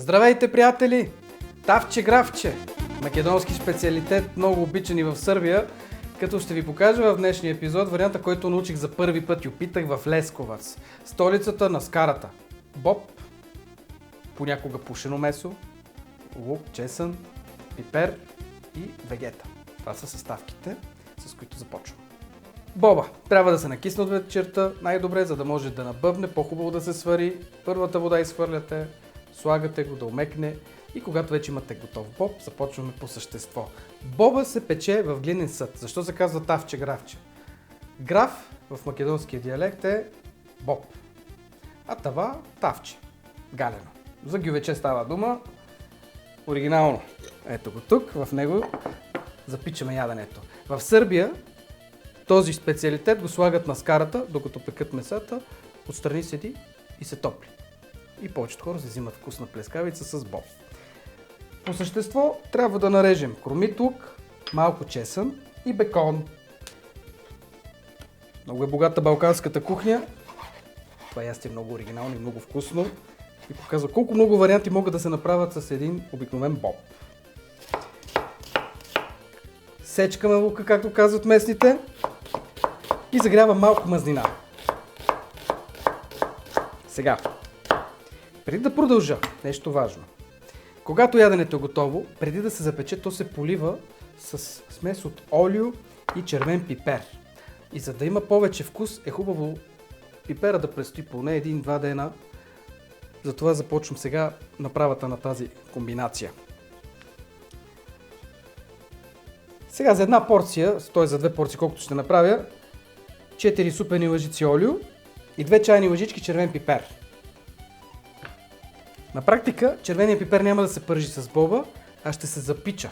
Здравейте, приятели! Тавче графче! Македонски специалитет, много обичан и в Сърбия, като ще ви покажа в днешния епизод варианта, който научих за първи път и опитах в Лесковац, столицата на скарата. Боб, понякога пушено месо, лук, чесън, пипер и вегета. Това са съставките, с които започвам. Боба. Трябва да се накисне от вечерта най-добре, за да може да набъбне, по-хубаво да се свари. Първата вода изхвърляте, слагате го да умекне и когато вече имате готов боб, започваме по същество. Боба се пече в глинен съд. Защо се казва тавче графче? Граф в македонския диалект е боб, а тава тавче, галено. За гювече става дума. Оригинално. Ето го тук, в него запичаме яденето. В Сърбия този специалитет го слагат на скарата, докато пекат месата, отстрани седи и се топли. И повечето хора се взимат вкусна плескавица с боб. По същество трябва да нарежем кромит лук, малко чесън и бекон. Много е богата балканската кухня. Това ястие е много оригинално и много вкусно. И показва колко много варианти могат да се направят с един обикновен боб. Сечкаме лука, както казват местните. И загрява малко мазнина. Сега, преди да продължа, нещо важно. Когато яденето е готово, преди да се запече, то се полива с смес от олио и червен пипер. И за да има повече вкус, е хубаво пипера да престои поне един-два дена. Затова започвам сега направата на тази комбинация. Сега за една порция, т.е. за две порции, колкото ще направя, 4 супени лъжици олио и 2 чайни лъжички червен пипер. На практика червения пипер няма да се пържи с боба, а ще се запича.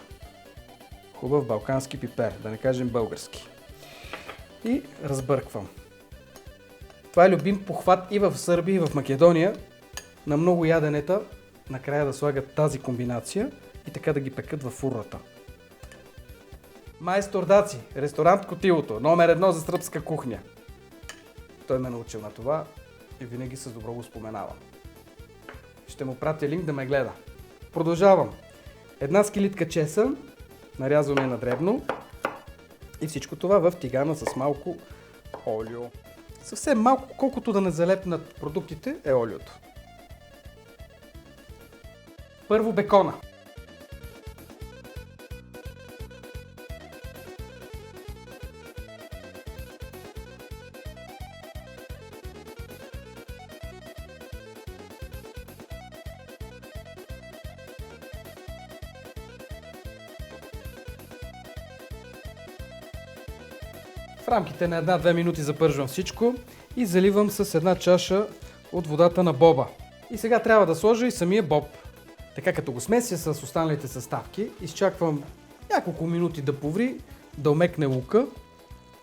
Хубав балкански пипер, да не кажем български. И разбърквам. Това е любим похват и в Сърбия, и в Македония. На много яденета накрая да слагат тази комбинация и така да ги пекат във фурната. Майстор Даци, ресторант Котилото, номер едно за сръбска кухня. Той ме научил на това и винаги с добро го споменавам. Ще му пратя линк да ме гледа. Продължавам. Една скилитка чесън, нарязваме на дребно и всичко това в тигана с малко олио. Съвсем малко, колкото да не залепнат продуктите, е олиото. Първо бекона. В рамките на една-две минути запържвам всичко и заливам с една чаша от водата на боба. И сега трябва да сложа и самия боб. Така като го смеся с останалите съставки, изчаквам няколко минути да поври, да омекне лука,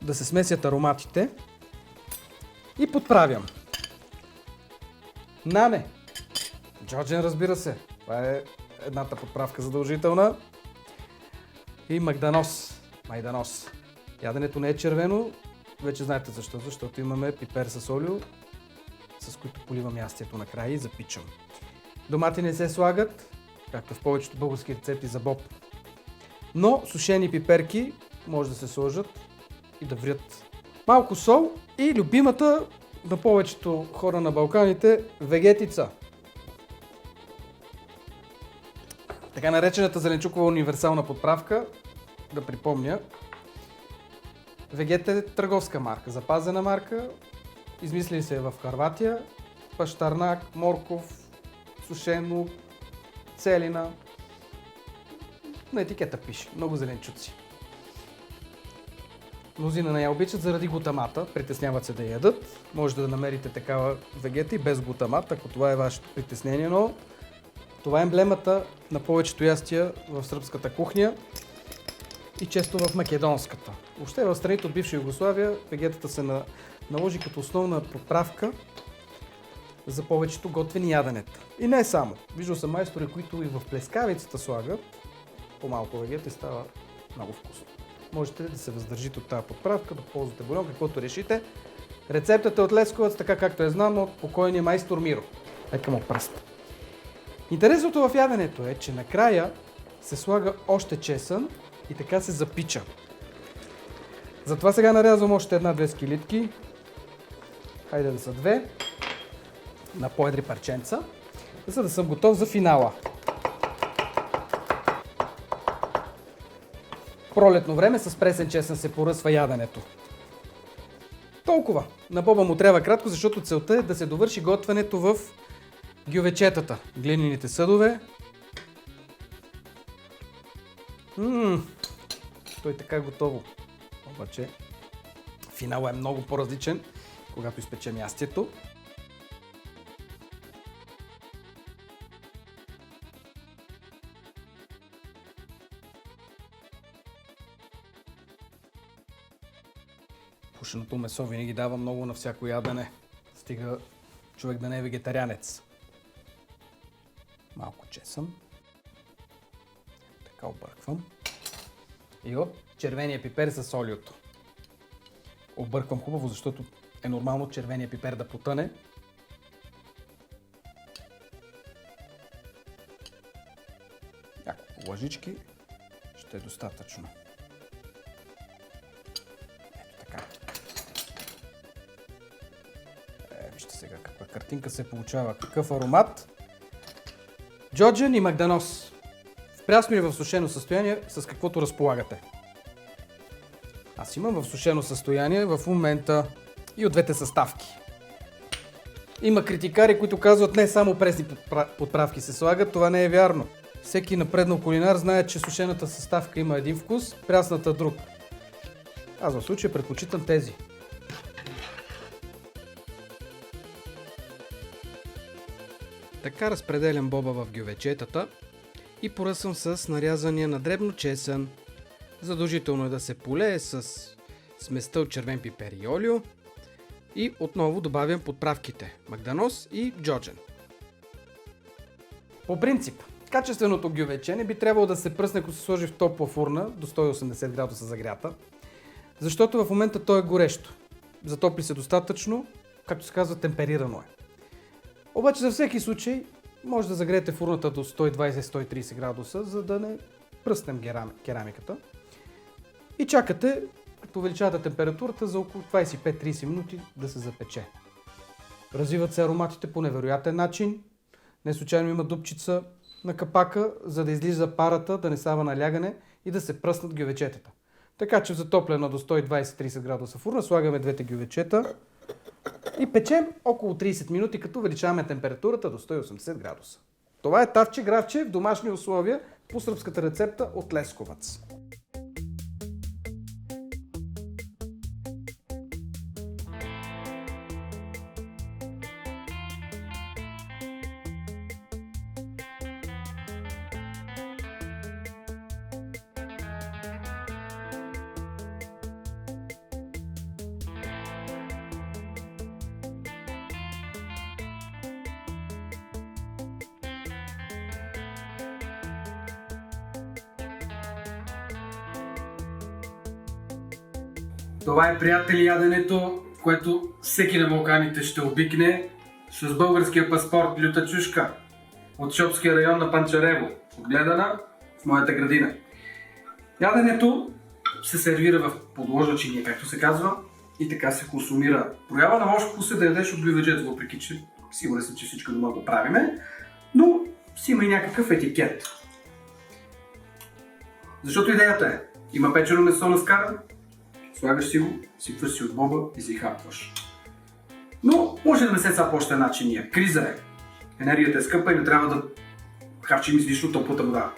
да се смесят ароматите и подправям. Нане. Джорджен, разбира се. Това е едната подправка задължителна. И магданос. Майданос. Яденето не е червено, вече знаете защо. Защото имаме пипер с олио, с които поливам ястието накрая и запичам. Домати не се слагат, както в повечето български рецепти за боб. Но сушени пиперки може да се сложат и да врят. Малко сол и любимата на повечето хора на Балканите вегетица. Така наречената зеленчукова универсална подправка, да припомня, Вегета е търговска марка, запазена марка, измислили се е в Харватия, пащарнак, морков, сушено, целина. На етикета пише, много зеленчуци. Мнозина не я обичат заради глутамата, притесняват се да ядат. Може да намерите такава вегета и без глутамат, ако това е вашето притеснение, но това е емблемата на повечето ястия в сръбската кухня и често в македонската. Въобще в страните от бивша Югославия вегетата се на, наложи като основна подправка за повечето готвени яденета. И не само. Виждал съм майстори, които и в плескавицата слагат по-малко вегета и става много вкусно. Можете да се въздържите от тази подправка, да ползвате бульон, каквото решите. Рецептата е от Лесковец, така както е знам от покойния майстор Миро. Нека му пръст. Интересното в яденето е, че накрая се слага още чесън и така се запича. Затова сега нарязвам още една-две скелитки. Хайде да са две. На по-едри парченца. За да съм готов за финала. Пролетно време с пресен чесън се поръсва яденето. Толкова. На Боба му трябва кратко, защото целта е да се довърши готвенето в гювечетата, глиняните съдове. Ммм, той така готово. Обаче, финала е много по-различен, когато изпечем ястието. Пушеното месо винаги дава много на всяко ядене. Стига човек да не е вегетарианец. Малко чесън. Така обърквам. И оп, червения пипер с олиото. Обърквам хубаво, защото е нормално червения пипер да потъне. Няколко лъжички ще е достатъчно. Ето така. Е, вижте сега каква картинка се получава. Какъв аромат. Джоджен и Магданос. Прясно и в сушено състояние, с каквото разполагате. Аз имам в сушено състояние в момента и от двете съставки. Има критикари, които казват не само пресни подправки се слагат, това не е вярно. Всеки напреднал кулинар знае, че сушената съставка има един вкус, прясната друг. Аз в случая предпочитам тези. Така разпределям боба в гювечетата и поръсвам с нарязания на дребно чесън. Задължително е да се полее с сместа от червен пипер и олио. И отново добавям подправките магданос и джоджен. По принцип, качественото гювече не би трябвало да се пръсне, ако се сложи в топла фурна до 180 градуса загрята, защото в момента то е горещо. Затопли се достатъчно, както се казва, темперирано е. Обаче за всеки случай може да загреете фурната до 120-130 градуса, за да не пръснем керамиката. И чакате, като увеличавате температурата, за около 25-30 минути да се запече. Развиват се ароматите по невероятен начин. Не случайно има дупчица на капака, за да излиза парата, да не става налягане и да се пръснат гювечетата. Така че в затоплена до 120-30 градуса фурна слагаме двете гювечета и печем около 30 минути, като увеличаваме температурата до 180 градуса. Това е тавче гравче в домашни условия по сръбската рецепта от Лесковац. Това е, приятели, яденето, което всеки на Балканите ще обикне с българския паспорт Люта Чушка от Шопския район на Панчарево, отгледана в моята градина. Яденето се сервира в подложачиния, както се казва, и така се консумира. Проява на лош вкус е да ядеш от биведжет, въпреки че сигурен съм, че всичко дома го правиме, но си има и някакъв етикет. Защото идеята е, има печено месо на скара, Слагаш си го, сипваш си от боба и си хапваш. Но може да не се цапа още начиния. Криза е. Енергията е скъпа и не трябва да харчим излишно топлата вода.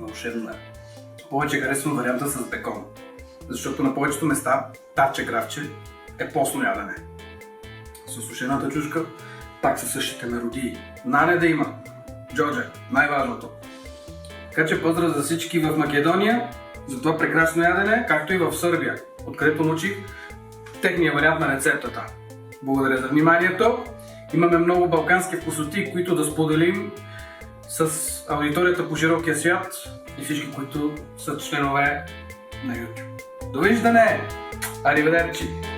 Вълшебно е. Повече харесвам варианта с бекон. Защото на повечето места тавче гравче е постно ядене. С сушената чушка пак са същите меродии. Нане да има. Джорджа, най-важното. Така че поздрав за всички в Македония, за това прекрасно ядене, както и в Сърбия, откъдето научих техния вариант на рецептата. Благодаря за вниманието. Имаме много балкански вкусоти, които да споделим с аудиторията по широкия свят и всички, които са членове на YouTube. Довиждане! Ариведерчи!